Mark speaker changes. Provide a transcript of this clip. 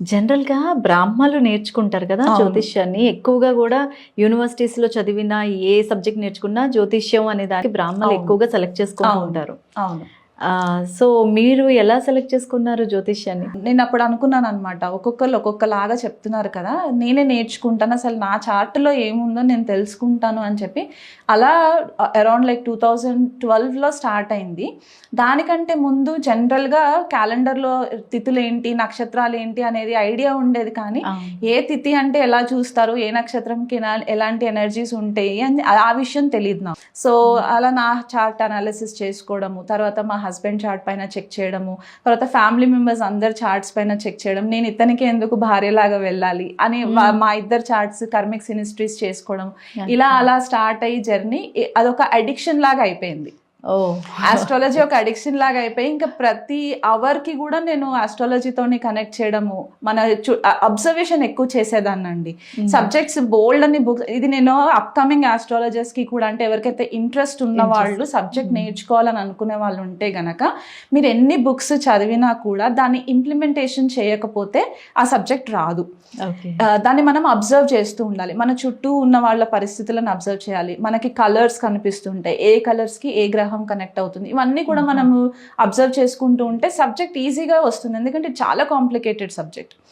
Speaker 1: జనరల్గా బ్రాహ్మలు నేర్చుకుంటారు కదా. జ్యోతిష్యాన్ని ఎక్కువగా కూడా యూనివర్సిటీస్లో చదివిన ఏ సబ్జెక్ట్ నేర్చుకున్నా జ్యోతిష్యం అనే దానికి బ్రాహ్మలు. ఎక్కువగా సెలెక్ట్ చేసుకుంటూ. ఉంటారు
Speaker 2: అవును
Speaker 1: సో మీరు ఎలా సెలెక్ట్ చేసుకున్నారు జ్యోతిష్యాన్ని?
Speaker 2: నేను అప్పుడు అనుకున్నాను అనమాట ఒక్కొక్కరు ఒక్కొక్కలాగా చెప్తున్నారు కదా నేనే నేర్చుకుంటాను అసలు నా చార్ట్లో ఏముందో నేను తెలుసుకుంటాను అని చెప్పి అలా అరౌండ్ లైక్ టూ థౌజండ్ ట్వెల్వ్లో స్టార్ట్ అయింది. దానికంటే ముందు జనరల్గా క్యాలెండర్లో తిథులు ఏంటి నక్షత్రాలు ఏంటి అనేది ఐడియా ఉండేది కానీ ఏ తిథి అంటే ఎలా చూస్తారు ఏ నక్షత్రంకి ఎలా- ఎలాంటి ఎనర్జీస్ ఉంటాయి అని ఆ- విషయం తెలియదు సో అలా నా చార్ట్ అనాలిసిస్ చేసుకోవడము తర్వాత మా హస్బెండ్ చార్ట్ పైన చెక్ చేయడము తర్వాత ఫ్యామిలీ మెంబర్స్ అందరు చార్ట్స్ పైన చెక్ చేయడం నేను ఇతనికి ఎందుకు భార్యలాగా వెళ్ళాలి అని వా- మా ఇద్దరు చార్ట్స్ కర్మిక్ సినిస్ట్రీస్ చేసుకోవడం ఇలా అలా స్టార్ట్ అయ్యి జర్నీ అదొక అడిక్షన్ లాగా అయిపోయింది. ఆస్ట్రాలజీ ఒక అడిక్షన్ లాగా అయిపోయి ఇంకా ప్రతి అవర్కి కూడా నేను ఆస్ట్రాలజీతోని కనెక్ట్ చేయడము మన అబ్జర్వేషన్ ఎక్కువ చేసేదాన్నండి. సబ్జెక్ట్స్ బోల్డ్ అని బుక్స్ ఇది నేను అప్కమింగ్ ఆస్ట్రాలజర్స్కి కూడా అంటే ఎవరికైతే ఇంట్రెస్ట్ ఉన్న వాళ్ళు సబ్జెక్ట్ నేర్చుకోవాలని అనుకునే వాళ్ళు ఉంటే గనక మీరు ఎన్ని బుక్స్ చదివినా కూడా దాన్ని ఇంప్లిమెంటేషన్ చేయకపోతే ఆ సబ్జెక్ట్ రాదు. దాన్ని మనం అబ్జర్వ్ చేస్తూ ఉండాలి. మన చుట్టూ ఉన్న వాళ్ళ పరిస్థితులను అబ్జర్వ్ చేయాలి. మనకి కలర్స్ కనిపిస్తుంటాయి. ఏ కలర్స్కి ఏ గ్రహం కనెక్ట్ అవుతుంది. ఇవన్నీ కూడా మనము అబ్జర్వ్ చేసుకుంటూ ఉంటే సబ్జెక్ట్ ఈజీగా వస్తుంది. ఎందుకంటే చాలా కాంప్లికేటెడ్ సబ్జెక్ట్